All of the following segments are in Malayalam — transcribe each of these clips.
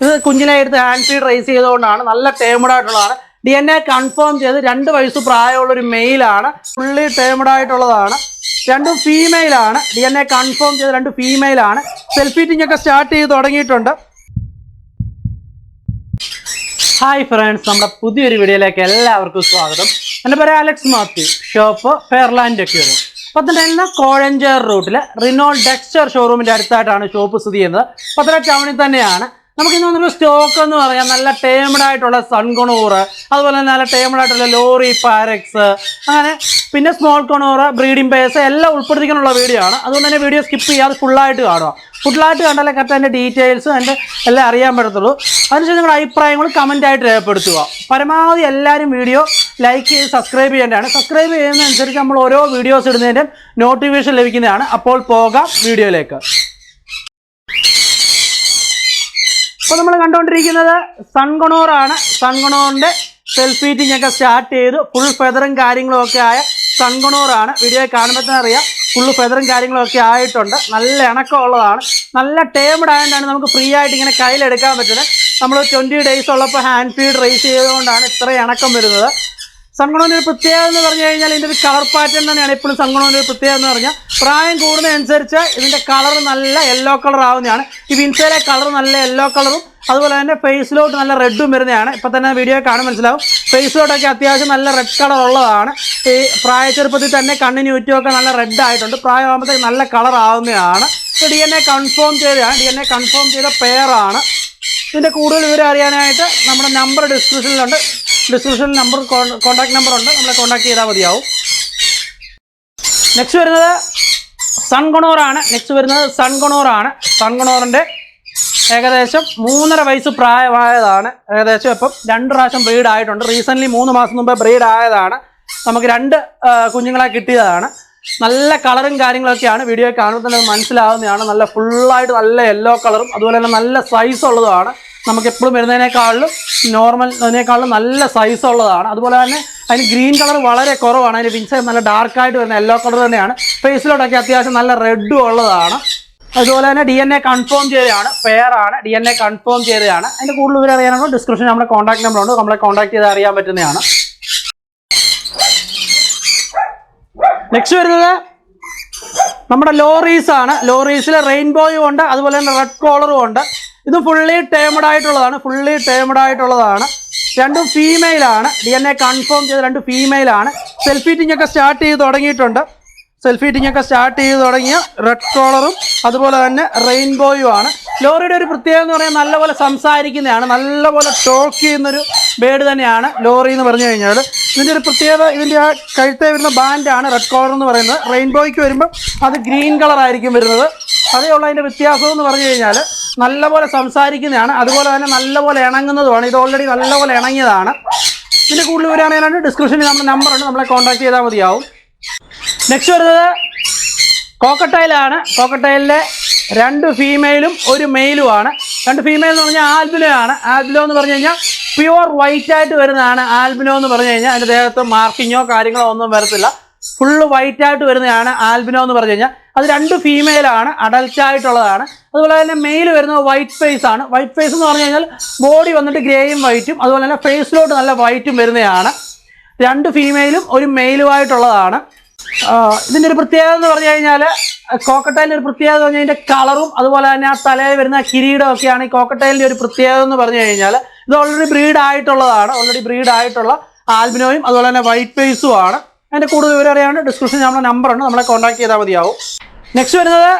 ഇത് കുഞ്ഞിനെ എടുത്ത് ഹാൻഡ് ഫീഡ് റേസ് ചെയ്തുകൊണ്ടാണ്. നല്ല ടേമഡ് ആയിട്ടുള്ളതാണ് ഡി എൻ എ കൺഫേം ചെയ്ത് രണ്ട് വയസ്സ് പ്രായമുള്ള ഒരു മെയിലാണ് ഫുള്ളി ടേമഡ് ആയിട്ടുള്ളതാണ് രണ്ടും ഫീമെയിലാണ് ഡി എൻ എ കൺഫേം ചെയ്ത് രണ്ട് ഫീമെയിലാണ് സെൽഫീറ്റിംഗ് ഒക്കെ സ്റ്റാർട്ട് ചെയ്ത് തുടങ്ങിയിട്ടുണ്ട്. ഹായ് ഫ്രണ്ട്സ് നമ്മുടെ പുതിയൊരു വീഡിയോയിലേക്ക് എല്ലാവർക്കും സ്വാഗതം. എന്റെ പേര് Alex Mathew shop Fairland aquarium Pathanamthitta Kozhencherry റൂട്ടിൽ റിനോൾ ഡെക്സ്റ്റർ ഷോറൂമിന്റെ അടുത്തായിട്ടാണ് ഷോപ്പ് സ്ഥിതി ചെയ്യുന്നത്. പത്തനംതിട്ട ടൗണിൽ തന്നെയാണ്. നമുക്ക് ഇന്ന് വന്നിട്ട് സ്റ്റോക്ക് എന്ന് പറയാം. നല്ല ടേമഡ് ആയിട്ടുള്ള സൺകൊണൂർ അതുപോലെ തന്നെ നല്ല ടേമഡ് ആയിട്ടുള്ള ലോറി പാരക്സ് അങ്ങനെ പിന്നെ സ്മോൾ കൊണൂർ ബ്രീഡിംഗ് പേസ് എല്ലാം ഉൾപ്പെടുത്തിക്കാനുള്ള വീഡിയോ ആണ്. അതുകൊണ്ട് തന്നെ വീഡിയോ സ്കിപ്പ് ചെയ്യാതെ ഫുള്ളായിട്ട് കാണുക. ഫുള്ളായിട്ട് കണ്ടാലേ കറക്റ്റ് അതിന്റെ ഡീറ്റെയിൽസ് അതിന്റെ എല്ലാം അറിയാൻ പറ്റത്തുള്ളൂ. അതിനുശേഷം നിങ്ങളുടെ അഭിപ്രായങ്ങൾ കമന്റായിട്ട് രേഖപ്പെടുത്തുക. പരമാവധി എല്ലാവരും വീഡിയോ ലൈക്ക് ചെയ്ത് സബ്സ്ക്രൈബ് ചെയ്യേണ്ടതാണ്. സബ്സ്ക്രൈബ് ചെയ്യുന്നതനുസരിച്ച് നമ്മൾ ഓരോ വീഡിയോസ് ഇടുന്നതിന്റെ നോട്ടിഫിക്കേഷൻ ലഭിക്കുന്നതാണ്. അപ്പോൾ പോകാം വീഡിയോയിലേക്ക് അപ്പോൾ നമ്മൾ കണ്ടുകൊണ്ടിരിക്കുന്നത് സൺഗണോറാണ്. സൺഗണോറിന്റെ സെൽഫീറ്റിംഗ് ഒക്കെ സ്റ്റാർട്ട് ചെയ്തു. ഫുൾ ഫെദറും കാര്യങ്ങളും ഒക്കെ ആയ സൺഗണോറാണ്. വീഡിയോ കാണുമ്പോൾ തന്നെ അറിയാം. ഫുള്ള് ഫെദറും കാര്യങ്ങളും ഒക്കെ ആയിട്ടുണ്ട്. നല്ല ഇണക്കമുള്ളതാണ് നല്ല ടേമഡ് ആയതുകൊണ്ടാണ് നമുക്ക് ഫ്രീ ആയിട്ട് ഇങ്ങനെ കയ്യിലെടുക്കാൻ പറ്റുന്നത്. നമ്മൾ ട്വന്റി ഡേയ്സ് ഉള്ളപ്പോൾ ഹാൻഡ് ഫീഡ് റേസ് ചെയ്തുകൊണ്ടാണ് ഇത്ര ഇണക്കം വരുന്നത്. സൺഗുണോന്റെ ഒരു പ്രത്യേകത എന്ന് പറഞ്ഞു കഴിഞ്ഞാൽ ഇതിന്റെ ഒരു കളർ പാറ്റേൺ തന്നെയാണ് എപ്പോഴും സംഗണോന്റെ ഒരു പ്രത്യേകത എന്ന് പറഞ്ഞാൽ പ്രായം കൂടുന്നതനുസരിച്ച് ഇതിന്റെ കളർ നല്ല യെല്ലോ കളർ ആവുന്നതാണ്. ഈ വിൻസയിലെ കളർ നല്ല യെല്ലോ കളറും അതുപോലെ തന്നെ ഫേസിലോട്ട് നല്ല റെഡും വരുന്നതാണ്. ഇപ്പം തന്നെ വീഡിയോ കാണാൻ മനസ്സിലാവും? ഫേസിലോട്ടൊക്കെ അത്യാവശ്യം നല്ല റെഡ് കളർ ഉള്ളതാണ്. ഈ പ്രായ ചെറുപ്പത്തിൽ തന്നെ കണ്ണിന് ചുറ്റുമൊക്കെ നല്ല റെഡ് ആയിട്ടുണ്ട്. പ്രായമാകുമ്പോഴത്തേക്ക് നല്ല കളർ ആവുന്നതാണ്. ഡി എൻ എ കൺഫേം ചെയ്തതാണ്. ഡി എൻ എ കൺഫേം ചെയ്ത പെയറാണ് ഇതിന്റെ കൂടുതൽ വിവരം അറിയാനായിട്ട് നമ്മുടെ നമ്പർ ഡിസ്ക്രിപ്ഷനിലുണ്ട് ഡിസ്ക്രിപ്ഷനിൽ നമ്പർ കോൺടാക്ട് നമ്പർ ഉണ്ട്. നമ്മളെ കോൺടാക്ട് ചെയ്താൽ മതിയാവും. നെക്സ്റ്റ് വരുന്നത് സൺഗുണോറാണ് നെക്സ്റ്റ് വരുന്നത് സൺഗുണോറാണ് സൺഗുണോറിന്റെ ഏകദേശം മൂന്നര വയസ്സ് പ്രായമായതാണ്. ഏകദേശം ഇപ്പം രണ്ട് പ്രാവശ്യം ബ്രീഡ് ആയിട്ടുണ്ട്. റീസെന്റ്ലി മൂന്ന് മാസം മുമ്പേ ബ്രീഡ് ആയതാണ്. നമുക്ക് രണ്ട് കുഞ്ഞുങ്ങളെ കിട്ടിയതാണ്. നല്ല കളറും കാര്യങ്ങളൊക്കെയാണ് വീഡിയോ കാണുമ്പോൾ തന്നെ മനസ്സിലാവുന്നതാണ്. നല്ല ഫുള്ളായിട്ട് നല്ല യെല്ലോ കളറും അതുപോലെ തന്നെ നല്ല സൈസ് ഉള്ളതുമാണ്. നമുക്ക് എപ്പോഴും വരുന്നതിനേക്കാളും നോർമൽ അതിനേക്കാളും നല്ല സൈസ് ഉള്ളതാണ്. അതുപോലെ തന്നെ അതിന് ഗ്രീൻ കളർ വളരെ കുറവാണ്. അതിന് വിൻസ് നല്ല ഡാർക്കായിട്ട് വരുന്ന യെല്ലോ കളർ തന്നെയാണ്. ഫേസിലോട്ടൊക്കെ അത്യാവശ്യം നല്ല റെഡും ഉള്ളതാണ്. അതുപോലെ തന്നെ ഡി എൻ എ കൺഫേം ചെയ്തതാണ്. പെയർ ആണ്. ഡി എൻ എ കൺഫേം ചെയ്തതാണ്. അതിന്റെ കൂടുതൽ വിവരം അറിയാനുള്ള ഡിസ്ക്രിപ്ഷൻ നമ്മുടെ കോൺടാക്ട് നമ്പർ ഉണ്ട്. നമ്മളെ കോൺടാക്ട് ചെയ്ത് അറിയാൻ പറ്റുന്നതാണ്. നെക്സ്റ്റ് വരുന്നത് നമ്മുടെ ലോറീസ് ആണ്. ലോറീസിൽ റെയിൻബോയും ഉണ്ട്. അതുപോലെ തന്നെ റെഡ് കോളറും ഉണ്ട്. ഇത് ഫുള്ളി ടേമഡ് ആയിട്ടുള്ളതാണ് ഫുള്ളി ടേമഡ് ആയിട്ടുള്ളതാണ്. രണ്ടും ഫീമെയിലാണ് ഡി എൻ എ കൺഫേം ചെയ്ത രണ്ട് ഫീമെയിലാണ് സെൽഫീറ്റിംഗ് ഒക്കെ സ്റ്റാർട്ട് ചെയ്ത് തുടങ്ങിയിട്ടുണ്ട്. സെൽഫീറ്റിംഗ് ഒക്കെ സ്റ്റാർട്ട് ചെയ്ത് തുടങ്ങിയ റെഡ് കോളറും അതുപോലെ തന്നെ റെയിൻബോയും ആണ്. ലോറിയുടെ ഒരു പ്രത്യേകത എന്ന് പറയാൻ നല്ലപോലെ സംസാരിക്കുന്നതാണ് നല്ലപോലെ ടോക്ക് ചെയ്യുന്നൊരു ബേഡ് തന്നെയാണ് ലോറി എന്ന് പറഞ്ഞു കഴിഞ്ഞാൽ ഇതിന്റെ ഒരു പ്രത്യേകത ഇതിന്റെ ആ കഴുത്തേ വരുന്ന ബാൻഡാണ് റെഡ് കോളർ എന്ന് പറയുന്നത്. റെയിൻബോയ്ക്ക് വരുമ്പോൾ അത് ഗ്രീൻ കളറായിരിക്കും വരുന്നത്. അതേ ഉള്ള അതിന്റെ വ്യത്യാസം എന്ന് പറഞ്ഞു കഴിഞ്ഞാൽ നല്ലപോലെ സംസാരിക്കുന്നതാണ്. അതുപോലെ തന്നെ നല്ലപോലെ ഇണങ്ങുന്നതുമാണ്. ഇത് ഓൾറെഡി നല്ലപോലെ ഇണങ്ങിയതാണ്. ഇതിന്റെ കൂടുതൽ വരികയാണെങ്കിൽ ഡിസ്ക്രിപ്ഷനിൽ നമ്മുടെ നമ്പറുണ്ട് നമ്മളെ കോൺടാക്ട് ചെയ്താൽ മതിയാവും. നെക്സ്റ്റ് വരുന്നത് കോക്കട്ടയിലാണ് കോക്കട്ടയിലെ രണ്ട് ഫീമെയിലും ഒരു മെയിലുമാണ് രണ്ട് ഫീമെയിൽ എന്ന് പറഞ്ഞാൽ ആൽബിനോ ആണ്. ആൽബിനോ എന്ന് പറഞ്ഞു കഴിഞ്ഞാൽ പ്യുവർ വൈറ്റ് ആയിട്ട് വരുന്നതാണ്. ആൽബിനോ എന്ന് പറഞ്ഞു കഴിഞ്ഞാൽ അതിന്റെ ദേഹത്ത് മാർക്കിങ്ങോ കാര്യങ്ങളോ ഒന്നും വരത്തില്ല. ഫുള്ള് വൈറ്റ് ആയിട്ട് വരുന്നതാണ് ആൽബിനോ എന്ന് പറഞ്ഞു കഴിഞ്ഞാൽ. അത് രണ്ട് ഫീമെയിലാണ് അഡൽറ്റ് ആയിട്ടുള്ളതാണ്. അതുപോലെ തന്നെ മെയിൽ വരുന്നത് വൈറ്റ് ഫേസ് ആണ്. വൈറ്റ് ഫേസ് എന്ന് പറഞ്ഞു കഴിഞ്ഞാൽ ബോഡി വന്നിട്ട് ഗ്രേയും വൈറ്റും അതുപോലെ തന്നെ ഫേസിലോട്ട് നല്ല വൈറ്റും വരുന്നതാണ്. രണ്ട് ഫീമെയിലും ഒരു മെയിലുമായിട്ടുള്ളതാണ് ഇതിന്റെ ഒരു പ്രത്യേകത എന്ന് പറഞ്ഞു കഴിഞ്ഞാൽ കോക്കട്ടയിലിന്റെ ഒരു പ്രത്യേകത എന്ന് പറഞ്ഞാൽ കളറും അതുപോലെ തന്നെ ആ തലയിൽ വരുന്ന കിരീടം ഒക്കെയാണ് ഈ കോക്കട്ടയിലിന്റെ ഒരു പ്രത്യേകത എന്ന് പറഞ്ഞു കഴിഞ്ഞാൽ ഇത് ഓൾറെഡി ബ്രീഡ് ആയിട്ടുള്ളതാണ് ഓൾറെഡി ബ്രീഡ് ആയിട്ടുള്ള ആൽബിനോയും അതുപോലെ തന്നെ വൈറ്റ് ഫേസും ആണ്. അതിന്റെ കൂടുതൽ വിവരം അറിയാണ്ട് ഡിസ്ക്രിപ്ഷൻ നമ്മുടെ നമ്പർ ഉണ്ട് നമ്മളെ കോൺടാക്ട് ചെയ്താൽ മതിയാവും. നെക്സ്റ്റ് വരുന്നത്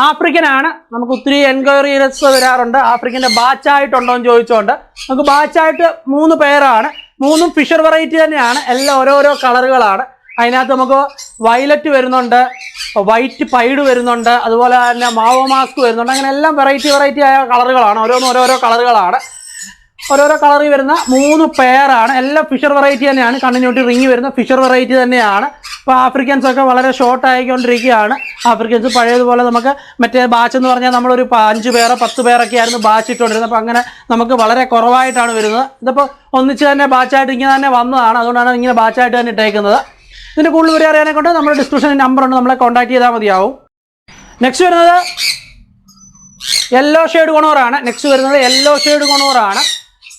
ആഫ്രിക്കൻ ആണ് നമുക്ക് ഒത്തിരി എൻക്വയറീസ് വരാറുണ്ട്. ആഫ്രിക്കന്റെ ബാച്ചായിട്ടുണ്ടോ എന്ന് ചോദിച്ചുകൊണ്ട് നമുക്ക് ബാച്ചായിട്ട് മൂന്ന് പേരാണ്. മൂന്നും ഫിഷർ വെറൈറ്റി തന്നെയാണ്. എല്ലാം ഓരോരോ കളറുകളാണ് അതിനകത്ത് നമുക്ക് വയലറ്റ് വരുന്നുണ്ട് വൈറ്റ് പൈഡ് വരുന്നുണ്ട് അതുപോലെ തന്നെ മാവോ മാസ്ക് വരുന്നുണ്ട്. അങ്ങനെ എല്ലാം വെറൈറ്റി വെറൈറ്റി ആയ കളറുകളാണ് ഓരോന്നും ഓരോരോ കളറുകളാണ് ഓരോരോ കളറിൽ വരുന്ന മൂന്ന് പെയറാണ് എല്ലാം ഫിഷർ വെറൈറ്റി തന്നെയാണ്. കണ്ണിനോട്ടി റിങ് വരുന്ന ഫിഷർ വെറൈറ്റി തന്നെയാണ്. ഇപ്പോൾ ആഫ്രിക്കൻസ് ഒക്കെ വളരെ ഷോർട്ട് ആയിക്കൊണ്ടിരിക്കുകയാണ്. ആഫ്രിക്കൻസ് പഴയതുപോലെ നമുക്ക് മറ്റേ ബാച്ച് എന്ന് പറഞ്ഞാൽ നമ്മളൊരു അഞ്ച് പേരോ പത്ത് പേരൊക്കെ ആയിരുന്നു ബാച്ച് ഇട്ടുകൊണ്ടിരുന്നത് അപ്പോൾ അങ്ങനെ നമുക്ക് വളരെ കുറവായിട്ടാണ് വരുന്നത്. ഇതിപ്പോൾ ഒന്നിച്ച് തന്നെ ബാച്ചായിട്ട് ഇങ്ങനെ തന്നെ വന്നതാണ്. അതുകൊണ്ടാണ് ഇങ്ങനെ ബാച്ചായിട്ട് തന്നെ ഇട്ടേക്കുന്നത്. ഇതിന്റെ കൂടുതൽ വിവരം അറിയാനെ കൊണ്ട് നമ്മുടെ ഡിസ്ക്രിപ്ഷനിൽ നമ്പർ ഉണ്ട്. നമ്മളെ കോൺടാക്ട് ചെയ്താൽ മതിയാവും. നെക്സ്റ്റ് വരുന്നത് യെല്ലോ ഷെയ്ഡ് കൊണോറാണ് നെക്സ്റ്റ് വരുന്നത് യെല്ലോ ഷെയ്ഡ് കൊണോറാണ്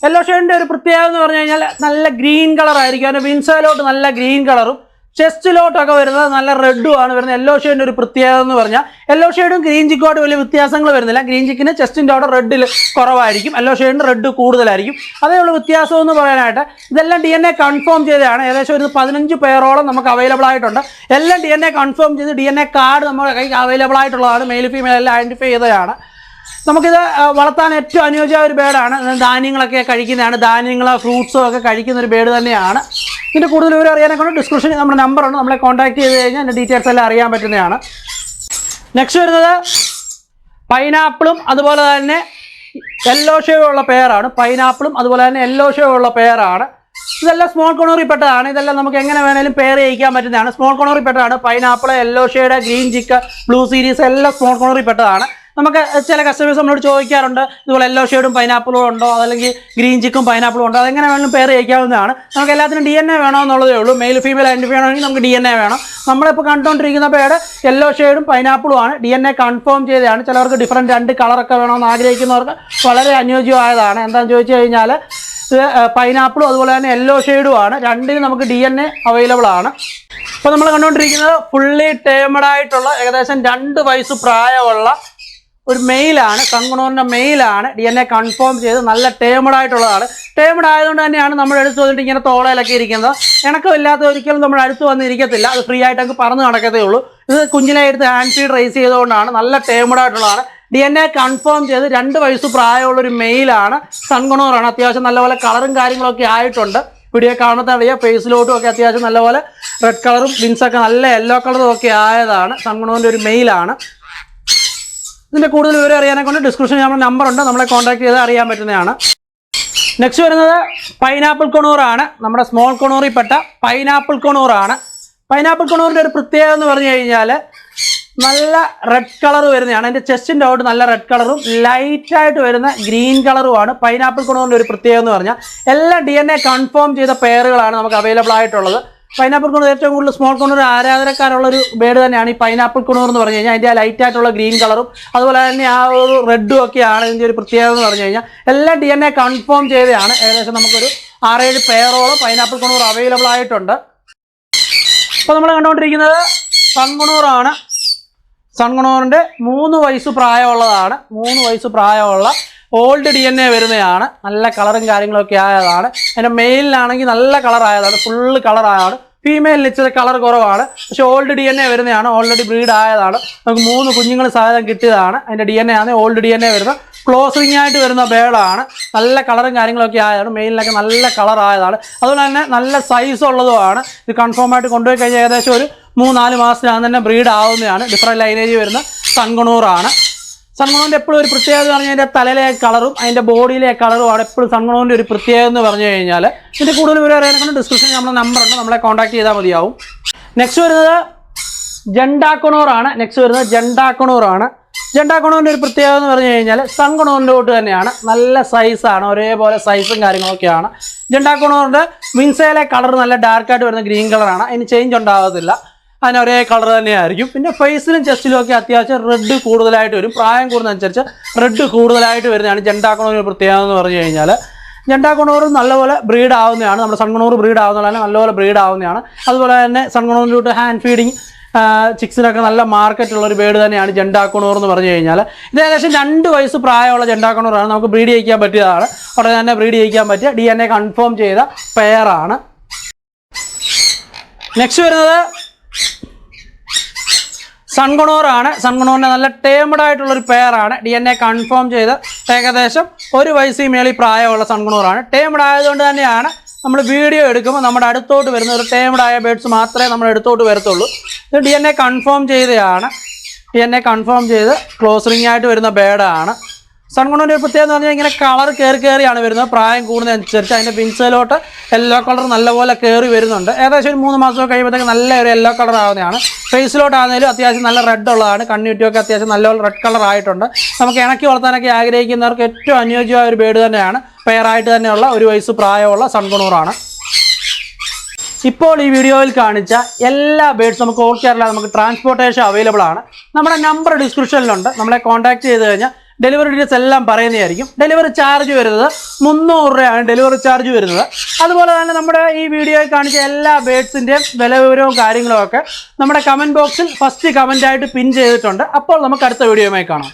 യെല്ലോ ഷെയ്ഡിന്റെ ഒരു പ്രത്യേകത എന്ന് പറഞ്ഞു കഴിഞ്ഞാൽ നല്ല ഗ്രീൻ കളർ ആയിരിക്കും. അതിന്റെ വിൻസയിലോട്ട് നല്ല ഗ്രീൻ കളറും ചെസ്റ്റിലോട്ടൊക്കെ വരുന്നത് നല്ല റെഡും ആണ് വരുന്നത്. യെല്ലോ ഷെയ്ഡിന്റെ ഒരു പ്രത്യേകത എന്ന് പറഞ്ഞാൽ യെല്ലോ ഷെയ്ഡും ഗ്രീൻ ചിക്കുമായിട്ട് വലിയ വ്യത്യാസങ്ങൾ വരുന്നില്ല. ഗ്രീൻ ചിക്കിന് ചെസ്റ്റിന്റെ അവിടെ റെഡിൽ കുറവായിരിക്കും. യെല്ലോ ഷെയ്ഡിന് റെഡ് കൂടുതലായിരിക്കും. അതേ ഉള്ളൂ വ്യത്യാസം എന്ന് പറയാനായിട്ട് ഇതെല്ലാം ഡി എൻ എ കൺഫേം ചെയ്തതാണ്. ഏകദേശം ഒരു പതിനഞ്ച് പേരോളം നമുക്ക് അവൈലബിൾ ആയിട്ടുണ്ട്. എല്ലാം ഡി എൻ എ കൺഫേം ചെയ്ത് ഡി എൻ എ കാർഡ് നമ്മുടെ കയ്യിൽ അവൈലബിൾ ആയിട്ടുള്ളതാണ്. മെയിൽ ഫീമെയിൽ എല്ലാം ഐഡന്റിഫൈ ചെയ്തതാണ്. നമുക്കിത് വളർത്താൻ ഏറ്റവും അനുയോജ്യമായ ഒരു ബേഡാണ് ധാന്യങ്ങളൊക്കെ കഴിക്കുന്നതാണ്. ധാന്യങ്ങൾ ഫ്രൂട്ട്സും ഒക്കെ കഴിക്കുന്ന ഒരു ബേഡ് തന്നെയാണ്. ഇതിന്റെ കൂടുതൽ വിവരം അറിയാനൊക്കെ കൊണ്ട് ഡിസ്ക്രിപ്ഷനിൽ നമ്മുടെ നമ്പറുണ്ട് നമ്മളെ കോൺടാക്ട് ചെയ്ത് കഴിഞ്ഞാൽ അതിന്റെ ഡീറ്റെയിൽസ് എല്ലാം അറിയാൻ പറ്റുന്നതാണ്. നെക്സ്റ്റ് വരുന്നത് പൈനാപ്പിളും അതുപോലെ തന്നെ യെല്ലോ ഷേവ് ഉള്ള പെയറാണ് പൈനാപ്പിളും അതുപോലെ തന്നെ യെല്ലോ ഷേവ് ഉള്ള പെയറാണ് ഇതെല്ലാം സ്മോൾ കോണറി പെട്ടതാണ്. ഇതെല്ലാം നമുക്ക് എങ്ങനെ വേണേലും പെയർ ചെയ്യിക്കാൻ പറ്റുന്നതാണ്. സ്മോൾ കോണറി പെട്ടതാണ്. Pineapple yellow shade green cheek blue series എല്ലാം സ്മോൾ കോണറി പെട്ടതാണ്. നമുക്ക് ചില കസ്റ്റമേഴ്സ് നമ്മളോട് ചോദിക്കാറുണ്ട് ഇതുപോലെ എല്ലോ ഷെയ്ഡും പൈനാപ്പിളും ഉണ്ടോ? അതല്ലെങ്കിൽ ഗ്രീൻ ചിക്കും പൈനാപ്പിളും ഉണ്ടോ? അതെങ്ങനെ വേണമെങ്കിലും പെയർ ചെയ്യിക്കാവുന്നതാണ്. നമുക്ക് എല്ലാത്തിനും ഡി എൻ എ വേണോ എന്നുള്ളതേ ഉള്ളൂ. മെയിൽ ഫീമെയിൽ ഐഡന്റിഫൈ ആണെങ്കിൽ നമുക്ക് ഡി എൻ എ വേണം. നമ്മളിപ്പോൾ കണ്ടുകൊണ്ടിരിക്കുന്ന പേര് യെല്ലോ ഷെയ്ഡും പൈനാപ്പിളും ആണ്. ഡി എൻ എ കൺഫേം ചെയ്തതാണ്. ചിലവർക്ക് ഡിഫറന്റ് രണ്ട് കളറൊക്കെ വേണമെന്ന് ആഗ്രഹിക്കുന്നവർക്ക് വളരെ അനുയോജ്യമായതാണ്. എന്താണെന്ന് ചോദിച്ചു കഴിഞ്ഞാൽ പൈനാപ്പിളും അതുപോലെ തന്നെ യെല്ലോ ഷെയ്ഡും ആണ്. രണ്ടിനും നമുക്ക് ഡി എൻ എ അവൈലബിൾ ആണ്. ഇപ്പോൾ നമ്മൾ കണ്ടുകൊണ്ടിരിക്കുന്നത് ഫുള്ളി ടേമഡ് ആയിട്ടുള്ള ഏകദേശം രണ്ട് വയസ്സ് പ്രായമുള്ള ഒരു മെയിലാണ് കങ്കണൂറിന്റെ മെയിലാണ് ഡി എൻ എ കൺഫേം ചെയ്ത് നല്ല ടേമഡ് ആയിട്ടുള്ളതാണ്. ടേമഡ് ആയതുകൊണ്ട് തന്നെയാണ് നമ്മൾ എടുത്തു വന്നിട്ട് ഇങ്ങനെ തോളയിലൊക്കെ ഇരിക്കുന്നത്. ഇണക്കമില്ലാത്ത ഒരിക്കലും നമ്മൾ അടുത്ത് വന്ന് ഇരിക്കത്തില്ല. അത് ഫ്രീ ആയിട്ട് അങ്ങ് പറന്ന് നടക്കത്തേ ഉള്ളൂ. ഇത് കുഞ്ഞിനെ എടുത്ത് ഹാൻഡ് ഫീഡ് റേസ് ചെയ്തുകൊണ്ടാണ് നല്ല ടേമഡ് ആയിട്ടുള്ളതാണ്. ഡി എൻ എ കൺഫേം ചെയ്ത് രണ്ട് വയസ്സ് പ്രായമുള്ള ഒരു മെയിലാണ് സൺകുണോറാണ് അത്യാവശ്യം നല്ലപോലെ കളറും കാര്യങ്ങളൊക്കെ ആയിട്ടുണ്ട്. വീഡിയോ കാണുന്ന വഴിയ ഫേസിലോട്ടും ഒക്കെ അത്യാവശ്യം നല്ലപോലെ റെഡ് കളറും ബിൻസൊക്കെ നല്ല യെല്ലോ കളറും ഒക്കെ ആയതാണ് സൺകുണോറിന്റെ ഒരു മെയിലാണ്. ഇതിന്റെ കൂടുതൽ വിവരം അറിയാനെ കൊണ്ട് ഡിസ്ക്രിപ്ഷനിൽ നമ്മുടെ നമ്പർ ഉണ്ട്. നമ്മളെ കോൺടാക്ട് ചെയ്ത് അറിയാൻ പറ്റുന്നതാണ്. നെക്സ്റ്റ് വരുന്നത് പൈനാപ്പിൾ കൊണൂറാണ് നമ്മുടെ സ്മോൾ കൊണൂറിൽ പെട്ട പൈനാപ്പിൾ കൊണൂറാണ് പൈനാപ്പിൾ കൊണൂറിന്റെ ഒരു പ്രത്യേകത എന്ന് പറഞ്ഞു കഴിഞ്ഞാൽ നല്ല റെഡ് കളർ വരുന്നതാണ്. അതിന്റെ ചെസ്റ്റിന്റെ ഔട്ട് നല്ല റെഡ് കളറും ലൈറ്റായിട്ട് വരുന്ന ഗ്രീൻ കളറുമാണ് പൈനാപ്പിൾ കൊണൂറിന്റെ ഒരു പ്രത്യേകത എന്ന് പറഞ്ഞാൽ. എല്ലാ ഡി എൻ എ കൺഫേം ചെയ്ത പെയറുകളാണ് നമുക്ക് അവൈലബിൾ ആയിട്ടുള്ളത്. പൈനാപ്പിൾ കുണൂർ ഏറ്റവും കൂടുതൽ സ്മോൾ കുണൂർ ആരാധനക്കാരുള്ള ഒരു ബേഡ് തന്നെയാണ് ഈ പൈനാപ്പിൾ കുണൂർ എന്ന് പറഞ്ഞു കഴിഞ്ഞാൽ അതിന്റെ ആ ലൈറ്റ് ആയിട്ടുള്ള ഗ്രീൻ കളറും അതുപോലെ തന്നെ ആ ഒരു റെഡും ഒക്കെയാണ് ഇതിന്റെ ഒരു പ്രത്യേകത എന്ന് പറഞ്ഞു കഴിഞ്ഞാൽ എല്ലാ ഡി എൻ എ കൺഫേം ചെയ്തതാണ്. ഏകദേശം നമുക്കൊരു ആറേഴ് പെയറോളം പൈനാപ്പിൾ കുണൂർ അവൈലബിൾ ആയിട്ടുണ്ട്. ഇപ്പോൾ നമ്മൾ കണ്ടുകൊണ്ടിരിക്കുന്നത് സൺകുണൂറാണ്. സൺകുണൂറിന്റെ മൂന്ന് വയസ്സ് പ്രായമുള്ളതാണ്. മൂന്ന് വയസ്സ് പ്രായമുള്ള ഓൾഡ് ഡി എൻ എ വരുന്നതാണ് നല്ല കളറും കാര്യങ്ങളൊക്കെ ആയതാണ്. അതിന്റെ മെയിലിനാണെങ്കിൽ നല്ല കളറായതാണ് ഫുള്ള് കളറായതാണ് ഫീമെയിലിന് ഇച്ചിരി കളർ കുറവാണ്. പക്ഷേ ഓൾഡ് ഡി എൻ എ വരുന്നതാണ്. ഓൾറെഡി ബ്രീഡ് ആയതാണ്. നമുക്ക് മൂന്ന് കുഞ്ഞുങ്ങൾ സാധനം കിട്ടിയതാണ്. അതിന്റെ ഡി എൻ എ ആണ് ഓൾഡ് ഡി എൻ എ വരുന്നത്. ക്ലോസിങ് ആയിട്ട് വരുന്ന ബേഡാണ് നല്ല കളറും കാര്യങ്ങളൊക്കെ ആയതാണ്. മെയിലിനൊക്കെ നല്ല കളറായതാണ് അതുപോലെ തന്നെ നല്ല സൈസ് ഉള്ളതുമാണ്. ഇത് കൺഫേം ആയിട്ട് കൊണ്ടുപോയി കഴിഞ്ഞാൽ ഏകദേശം ഒരു മൂന്നാൽ മാസത്തിനകം തന്നെ ബ്രീഡ് ആവുന്നതാണ്. ഡിഫറെന്റ് ലൈനേജ് വരുന്ന സൺകുണൂറാണ് സൺകുണൂറിന്റെ എപ്പോഴും ഒരു പ്രത്യേകത എന്ന് പറഞ്ഞാൽ തലയിലെ കളറും അതിന്റെ ബോഡിയിലെ കളറും അവിടെ എപ്പോഴും സൺകുണൂറിന്റെ ഒരു പ്രത്യേകത എന്ന് പറഞ്ഞു കഴിഞ്ഞാൽ ഇതിന്റെ കൂടുതൽ വിവരം അറിയാനുള്ള ഡിസ്ക്രിപ്ഷനിൽ നമ്മുടെ നമ്പർ ഉണ്ട്. നമ്മളെ കോൺടാക്ട് ചെയ്താൽ മതിയാവും. നെക്സ്റ്റ് വരുന്നത് ജണ്ടാക്കണൂറാണ് നെക്സ്റ്റ് വരുന്നത് ജണ്ടാക്കണൂറാണ് ജണ്ടാക്കണൂറിന്റെ ഒരു പ്രത്യേകത എന്ന് പറഞ്ഞു കഴിഞ്ഞാൽ സൺകുണൂറിന്റെ തന്നെയാണ്. നല്ല സൈസാണ് ഒരേപോലെ സൈസും കാര്യങ്ങളൊക്കെയാണ്. ജണ്ടാക്കണോറിന്റെ വിൻസയിലെ കളർ നല്ല ഡാർക്കായിട്ട് വരുന്ന ഗ്രീൻ കളറാണ് അതിന് ചേഞ്ച് ഉണ്ടാകത്തില്ല. അതിന് ഒരേ കളർ തന്നെയായിരിക്കും. പിന്നെ ഫേസിലും ചെസ്റ്റിലും ഒക്കെ അത്യാവശ്യം റെഡ് കൂടുതലായിട്ട് വരും. പ്രായം കൂടുന്നതനുസരിച്ച് റെഡ് കൂടുതലായിട്ട് വരുന്നതാണ് ജണ്ടാക്കുണൂറിന്റെ പ്രത്യേകത എന്ന് പറഞ്ഞു കഴിഞ്ഞാൽ ജണ്ടാക്കുണൂർ നല്ലപോലെ ബ്രീഡ് ആവുന്നതാണ്. നമ്മുടെ സൺകുണൂർ ബ്രീഡ് ആവുന്നതാണ്. നല്ലപോലെ ബ്രീഡ് ആവുന്നതാണ്. അതുപോലെ തന്നെ സൺകുണൂറിന്റെ ഹാൻഡ് ഫീഡിങ് ചിക്സിനൊക്കെ നല്ല മാർക്കറ്റുള്ള ഒരു ബേഡ് തന്നെയാണ് ജെണ്ടാക്കണൂർ എന്ന് പറഞ്ഞു കഴിഞ്ഞാൽ ഇത് ഏകദേശം രണ്ട് വയസ്സ് പ്രായമുള്ള ജെണ്ടാക്കണൂറാണ് നമുക്ക് ബ്രീഡ് ചെയ്യിക്കാൻ പറ്റിയതാണ്. ഉടനെ തന്നെ ബ്രീഡ് ചെയ്യിക്കാൻ പറ്റിയ ഡി എൻ എ കൺഫേം ചെയ്ത പെയറാണ് നെക്സ്റ്റ് വരുന്നത് സൺകുണോറാണ് സൺഗുണോറിന്റെ നല്ല ടേമഡ് ആയിട്ടുള്ള ഒരു ഡി എൻ എ കൺഫേം ചെയ്ത് ഏകദേശം ഒരു വയസ്സിൽ മേളിൽ പ്രായമുള്ള സൺഗുണോറാണ് ടേമഡ് ആയതുകൊണ്ട് തന്നെയാണ് നമ്മൾ വീഡിയോ എടുക്കുമ്പോൾ നമ്മുടെ അടുത്തോട്ട് വരുന്ന ഒരു ടേമഡ് ആയ ബേഡ്സ് മാത്രമേ നമ്മൾ അടുത്തോട്ട് വരത്തുള്ളൂ. ഇത് ഡി എൻ എ കൺഫേം ചെയ്തതാണ് ഡി എൻ എ കൺഫേം ചെയ്ത് ക്ലോസ് റിംഗ് ആയിട്ട് വരുന്ന ബേഡാണ് സൺകുണോന്റെ ഒരു പ്രത്യേകത എന്ന് പറഞ്ഞാൽ ഇങ്ങനെ കളർ കയറി കയറിയാണ് വരുന്നത്. പ്രായം കൂടുന്നതനുസരിച്ച് അതിന്റെ പിൻസയിലോട്ട് യെല്ലോ കളർ നല്ലപോലെ കയറി വരുന്നുണ്ട്. ഏകദേശം ഒരു മൂന്ന് മാസമൊക്കെ കഴിയുമ്പോഴത്തേക്ക് നല്ല ഒരു യെല്ലോ കളർ ആവുന്നതാണ്. ഫേസിലോട്ടാണെങ്കിലും അത്യാവശ്യം നല്ല റെഡ് ഉള്ളതാണ്. കണ്ണുറ്റിയൊക്കെ അത്യാവശ്യം നല്ലപോലെ റെഡ് കളർ ആയിട്ടുണ്ട്. നമുക്ക് ഇണക്കി വളർത്താനൊക്കെ ആഗ്രഹിക്കുന്നവർക്ക് ഏറ്റവും അനുയോജ്യമായ ഒരു ബേഡ് തന്നെയാണ്. പെയറായിട്ട് തന്നെയുള്ള ഒരു വയസ്സ് പ്രായമുള്ള സൺകുണൂറാണ്. ഇപ്പോൾ ഈ വീഡിയോയിൽ കാണിച്ച എല്ലാ ബേഡ്സ് നമുക്ക് കേരള നമുക്ക് ട്രാൻസ്പോർട്ടേഷൻ അവൈലബിൾ ആണ്. നമ്മുടെ നമ്പർ ഡിസ്ക്രിപ്ഷനിലുണ്ട് നമ്മളെ കോൺടാക്ട് ചെയ്ത് കഴിഞ്ഞാൽ ഡെലിവറി ഡീറ്റെയിൽസ് എല്ലാം പറയുന്നതായിരിക്കും. ഡെലിവറി ചാർജ് വരുന്നത് മുന്നൂറ് രൂപയാണ് ഡെലിവറി ചാർജ് വരുന്നത്. അതുപോലെ തന്നെ നമ്മുടെ ഈ വീഡിയോയിൽ കാണിച്ച എല്ലാ ബേഡ്സിന്റെയും വില വിവരവും കാര്യങ്ങളും ഒക്കെ നമ്മുടെ കമന്റ് ബോക്സിൽ ഫസ്റ്റ് കമന്റായിട്ട് പിൻ ചെയ്തിട്ടുണ്ട്. അപ്പോൾ നമുക്ക് അടുത്ത വീഡിയോയുമായി കാണാം.